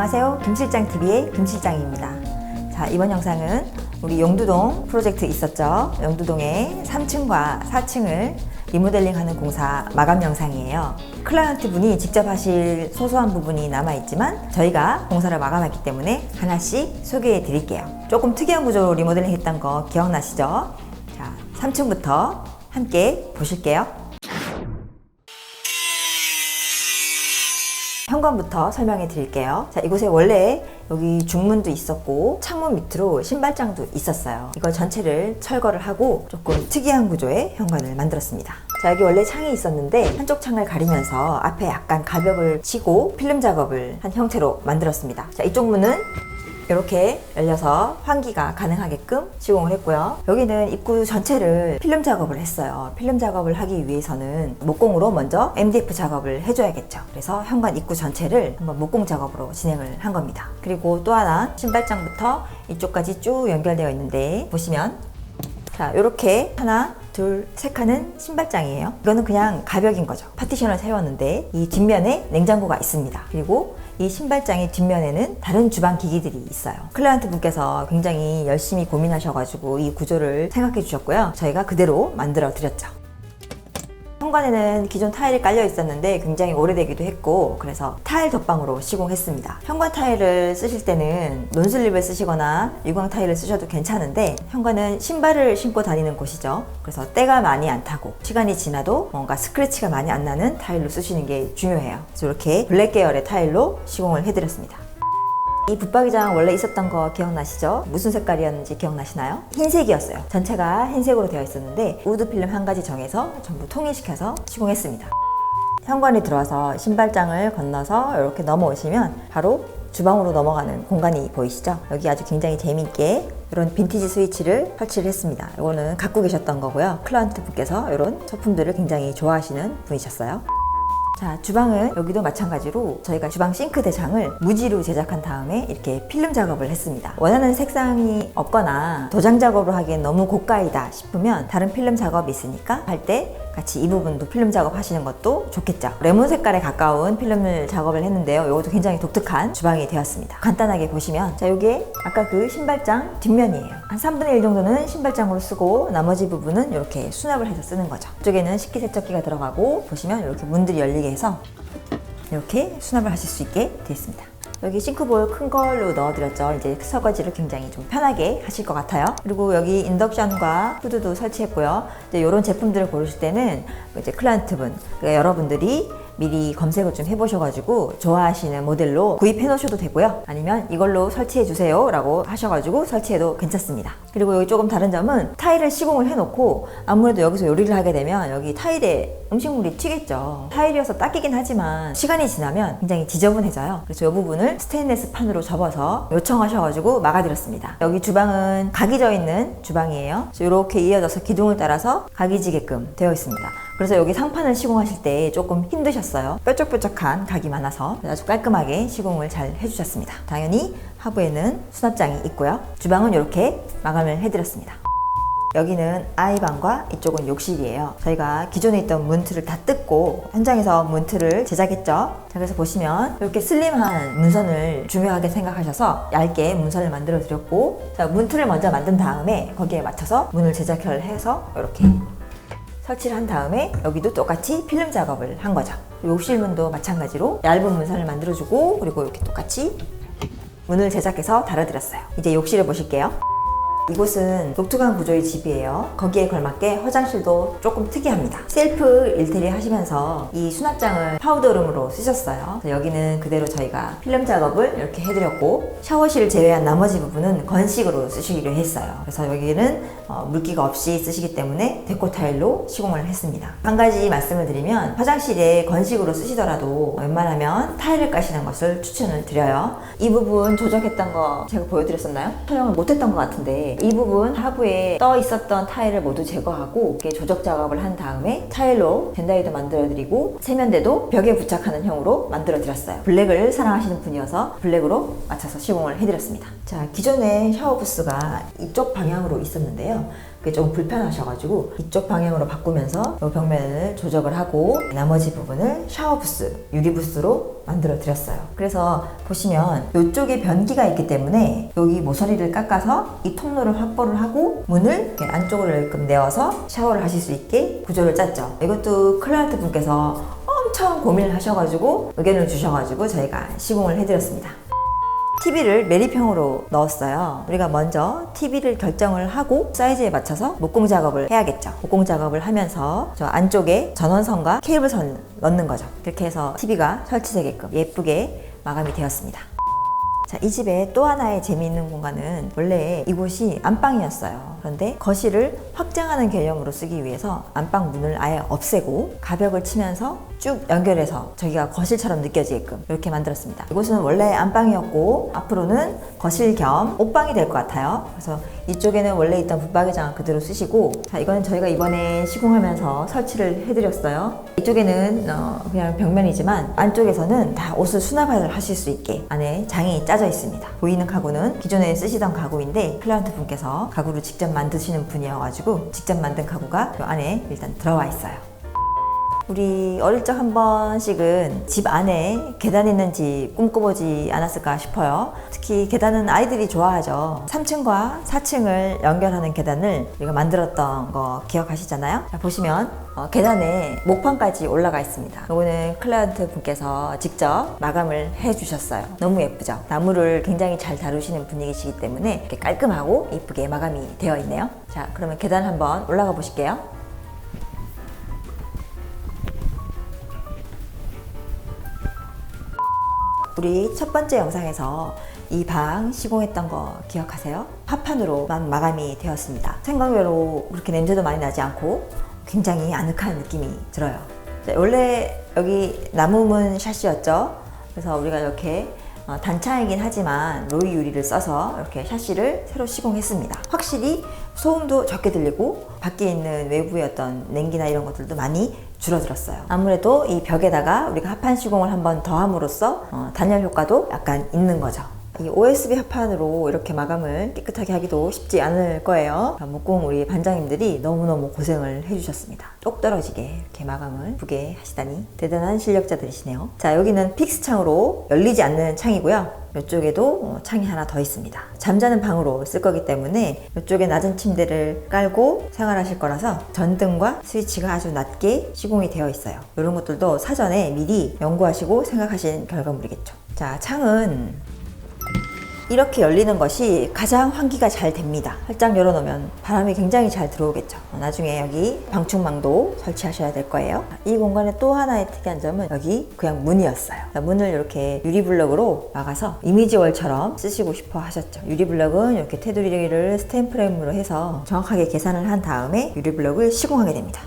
안녕하세요. 김실장TV의 김실장입니다. 자, 이번 영상은 우리 용두동 프로젝트 있었죠. 용두동의 3층과 4층을 리모델링 하는 공사 마감 영상이에요. 클라이언트 분이 직접 하실 소소한 부분이 남아있지만 저희가 공사를 마감했기 때문에 하나씩 소개해 드릴게요. 조금 특이한 구조로 리모델링 했던 거 기억나시죠? 자, 3층부터 함께 보실게요. 현관부터 설명해 드릴게요. 자, 이곳에 원래 여기 중문도 있었고 창문 밑으로 신발장도 있었어요. 이걸 전체를 철거를 하고 조금 특이한 구조의 현관을 만들었습니다. 자, 여기 원래 창이 있었는데 한쪽 창을 가리면서 앞에 약간 가벽을 치고 필름 작업을 한 형태로 만들었습니다. 자, 이쪽 문은 이렇게 열려서 환기가 가능하게끔 시공을 했고요. 여기는 입구 전체를 필름 작업을 했어요. 필름 작업을 하기 위해서는 목공으로 먼저 MDF 작업을 해줘야겠죠. 그래서 현관 입구 전체를 한번 목공 작업으로 진행을 한 겁니다. 그리고 또 하나 신발장부터 이쪽까지 쭉 연결되어 있는데 보시면 자 이렇게 하나 둘, 세 칸은 신발장이에요. 이거는 그냥 가벽인 거죠. 파티션을 세웠는데 이 뒷면에 냉장고가 있습니다. 그리고 이 신발장의 뒷면에는 다른 주방 기기들이 있어요. 클라이언트 분께서 굉장히 열심히 고민하셔가지고 이 구조를 생각해 주셨고요. 저희가 그대로 만들어 드렸죠. 현관에는 기존 타일이 깔려 있었는데 굉장히 오래되기도 했고 그래서 타일 덧방으로 시공했습니다. 현관 타일을 쓰실 때는 논슬립을 쓰시거나 유광 타일을 쓰셔도 괜찮은데 현관은 신발을 신고 다니는 곳이죠. 그래서 때가 많이 안 타고 시간이 지나도 뭔가 스크래치가 많이 안 나는 타일로 쓰시는 게 중요해요. 그래서 이렇게 블랙 계열의 타일로 시공을 해드렸습니다. 이 붙박이장 원래 있었던 거 기억나시죠? 무슨 색깔이었는지 기억나시나요? 흰색이었어요. 전체가 흰색으로 되어 있었는데 우드 필름 한 가지 정해서 전부 통일시켜서 시공했습니다. 현관에 들어와서 신발장을 건너서 이렇게 넘어오시면 바로 주방으로 넘어가는 공간이 보이시죠? 여기 아주 굉장히 재미있게 이런 빈티지 스위치를 설치를 했습니다. 이거는 갖고 계셨던 거고요. 클라이언트 분께서 이런 소품들을 굉장히 좋아하시는 분이셨어요. 자, 주방은 여기도 마찬가지로 저희가 주방 싱크 대장을 무지로 제작한 다음에 이렇게 필름 작업을 했습니다. 원하는 색상이 없거나 도장 작업을 하기엔 너무 고가이다 싶으면 다른 필름 작업이 있으니까 할 때 같이 이 부분도 필름 작업 하시는 것도 좋겠죠. 레몬 색깔에 가까운 필름을 작업을 했는데요. 이것도 굉장히 독특한 주방이 되었습니다. 간단하게 보시면 자, 이게 아까 그 신발장 뒷면이에요. 한 3분의 1 정도는 신발장으로 쓰고 나머지 부분은 이렇게 수납을 해서 쓰는 거죠. 이쪽에는 식기세척기가 들어가고 보시면 이렇게 문들이 열리게 해서 이렇게 수납을 하실 수 있게 되어 있습니다. 여기 싱크볼 큰 걸로 넣어드렸죠. 이제 설거지를 굉장히 좀 편하게 하실 것 같아요. 그리고 여기 인덕션과 후드도 설치했고요. 이제 이런 제품들을 고르실 때는 이제 클라이언트분, 그러니까 여러분들이 미리 검색을 좀 해보셔가지고 좋아하시는 모델로 구입해 놓으셔도 되고요. 아니면 이걸로 설치해 주세요 라고 하셔가지고 설치해도 괜찮습니다. 그리고 여기 조금 다른 점은 타일을 시공을 해놓고 아무래도 여기서 요리를 하게 되면 여기 타일에 음식물이 튀겠죠. 타일이어서 닦이긴 하지만 시간이 지나면 굉장히 지저분해져요. 그래서 이 부분을 스테인레스 판으로 접어서 요청하셔가지고 막아드렸습니다. 여기 주방은 각이 져 있는 주방이에요. 이렇게 이어져서 기둥을 따라서 각이 지게끔 되어 있습니다. 그래서 여기 상판을 시공하실 때 조금 힘드셨어요. 뾰족뾰족한 각이 많아서 아주 깔끔하게 시공을 잘 해주셨습니다. 당연히 하부에는 수납장이 있고요. 주방은 이렇게 마감을 해드렸습니다. 여기는 아이방과 이쪽은 욕실이에요. 저희가 기존에 있던 문틀을 다 뜯고 현장에서 문틀을 제작했죠. 자, 그래서 보시면 이렇게 슬림한 문선을 중요하게 생각하셔서 얇게 문선을 만들어 드렸고 자, 문틀을 먼저 만든 다음에 거기에 맞춰서 문을 제작을 해서 이렇게 설치를 한 다음에 여기도 똑같이 필름 작업을 한 거죠. 욕실문도 마찬가지로 얇은 문선을 만들어주고 그리고 이렇게 똑같이 문을 제작해서 달아드렸어요. 이제 욕실을 보실게요. 이곳은 독특한 구조의 집이에요. 거기에 걸맞게 화장실도 조금 특이합니다. 셀프 일테리 하시면서 이 수납장을 파우더룸으로 쓰셨어요. 여기는 그대로 저희가 필름 작업을 이렇게 해드렸고 샤워실을 제외한 나머지 부분은 건식으로 쓰시기로 했어요. 그래서 여기는 어, 물기가 없이 쓰시기 때문에 데코 타일로 시공을 했습니다. 한 가지 말씀을 드리면 화장실에 건식으로 쓰시더라도 웬만하면 타일을 까시는 것을 추천을 드려요. 이 부분 조작했던 거 제가 보여드렸었나요? 촬영을 못했던 것 같은데 이 부분 하부에 떠 있었던 타일을 모두 제거하고 조적 작업을 한 다음에 타일로 젠다이도 만들어 드리고 세면대도 벽에 부착하는 형으로 만들어 드렸어요. 블랙을 사랑하시는 분이어서 블랙으로 맞춰서 시공을 해드렸습니다. 자, 기존에 샤워 부스가 이쪽 방향으로 있었는데요. 그게 조금 불편하셔가지고 이쪽 방향으로 바꾸면서 이 벽면을 조정을 하고 나머지 부분을 샤워 부스, 유리 부스로 만들어 드렸어요. 그래서 보시면 이쪽에 변기가 있기 때문에 여기 모서리를 깎아서 이 통로를 확보를 하고 문을 이렇게 안쪽으로 이렇게 내어서 샤워를 하실 수 있게 구조를 짰죠. 이것도 클라이언트 분께서 엄청 고민을 하셔가지고 의견을 주셔가지고 저희가 시공을 해드렸습니다. TV를 메리평으로 넣었어요. 우리가 먼저 TV를 결정을 하고 사이즈에 맞춰서 목공 작업을 해야겠죠. 목공 작업을 하면서 저 안쪽에 전원선과 케이블선 넣는 거죠. 그렇게 해서 TV가 설치되게끔 예쁘게 마감이 되었습니다. 자, 이 집에 또 하나의 재미있는 공간은 원래 이곳이 안방이었어요. 그런데 거실을 확장하는 개념으로 쓰기 위해서 안방 문을 아예 없애고 가벽을 치면서 쭉 연결해서 저기가 거실처럼 느껴지게끔 이렇게 만들었습니다. 이곳은 원래 안방이었고 앞으로는 거실 겸 옷방이 될 것 같아요. 그래서 이쪽에는 원래 있던 붙박이 장을 그대로 쓰시고 자, 이거는 저희가 이번에 시공하면서 설치를 해드렸어요. 이쪽에는 어, 그냥 벽면이지만 안쪽에서는 다 옷을 수납을 하실 수 있게 안에 장이 짜져 있습니다. 보이는 가구는 기존에 쓰시던 가구인데 클라이언트 분께서 가구를 직접 만드시는 분이어가지고 직접 만든 가구가 이 안에 일단 들어와 있어요. 우리 어릴 적 한 번씩은 집 안에 계단 있는 집 꿈꿔보지 않았을까 싶어요. 특히 계단은 아이들이 좋아하죠. 3층과 4층을 연결하는 계단을 우리가 만들었던 거 기억하시잖아요. 자, 보시면 어, 계단에 목판까지 올라가 있습니다. 이거는 클라이언트 분께서 직접 마감을 해주셨어요. 너무 예쁘죠? 나무를 굉장히 잘 다루시는 분이시기 때문에 이렇게 깔끔하고 이쁘게 마감이 되어 있네요. 자, 그러면 계단 한번 올라가 보실게요. 우리 첫 번째 영상에서 이 방 시공했던 거 기억하세요? 합판으로만 마감이 되었습니다. 생각외로 그렇게 냄새도 많이 나지 않고 굉장히 아늑한 느낌이 들어요. 자, 원래 여기 나무문 샷이었죠. 그래서 우리가 이렇게 어, 단차이긴 하지만 로이 유리를 써서 이렇게 샤시를 새로 시공했습니다. 확실히 소음도 적게 들리고 밖에 있는 외부의 어떤 냉기나 이런 것들도 많이 줄어들었어요. 아무래도 이 벽에다가 우리가 합판 시공을 한번 더 함으로써 어, 단열 효과도 약간 있는 거죠. 이 OSB 합판으로 이렇게 마감을 깨끗하게 하기도 쉽지 않을 거예요. 목공 우리 반장님들이 너무너무 고생을 해주셨습니다. 똑 떨어지게 이렇게 마감을 예쁘게 하시다니 대단한 실력자들이시네요. 자, 여기는 픽스 창으로 열리지 않는 창이고요. 이쪽에도 어, 창이 하나 더 있습니다. 잠자는 방으로 쓸 거기 때문에 이쪽에 낮은 침대를 깔고 생활하실 거라서 전등과 스위치가 아주 낮게 시공이 되어 있어요. 이런 것들도 사전에 미리 연구하시고 생각하신 결과물이겠죠. 자, 창은 이렇게 열리는 것이 가장 환기가 잘 됩니다. 활짝 열어놓으면 바람이 굉장히 잘 들어오겠죠. 어, 나중에 여기 방충망도 설치하셔야 될 거예요. 이 공간의 또 하나의 특이한 점은 여기 그냥 문이었어요. 문을 이렇게 유리블럭으로 막아서 이미지월처럼 쓰시고 싶어 하셨죠. 유리블럭은 이렇게 테두리를 스탬프레임으로 해서 정확하게 계산을 한 다음에 유리블럭을 시공하게 됩니다.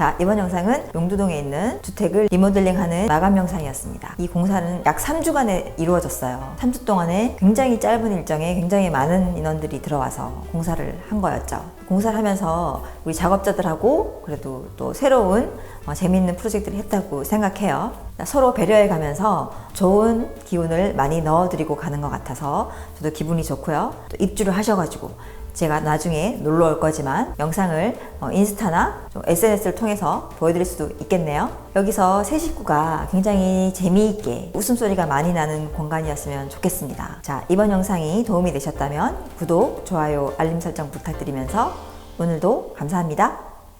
자, 이번 영상은 용두동에 있는 주택을 리모델링하는 마감 영상이었습니다. 이 공사는 약 3주간에 이루어졌어요. 3주 동안에 굉장히 짧은 일정에 굉장히 많은 인원들이 들어와서 공사를 한 거였죠. 공사를 하면서 우리 작업자들하고 그래도 또 새로운 어, 재미있는 프로젝트를 했다고 생각해요. 서로 배려해 가면서 좋은 기운을 많이 넣어드리고 가는 것 같아서 저도 기분이 좋고요. 또 입주를 하셔가지고 제가 나중에 놀러 올 거지만 영상을 어, 인스타나 SNS를 통해서 보여드릴 수도 있겠네요. 여기서 새 식구가 굉장히 재미있게 웃음소리가 많이 나는 공간이었으면 좋겠습니다. 자, 이번 영상이 도움이 되셨다면 구독, 좋아요, 알림 설정 부탁드리면서 오늘도 감사합니다.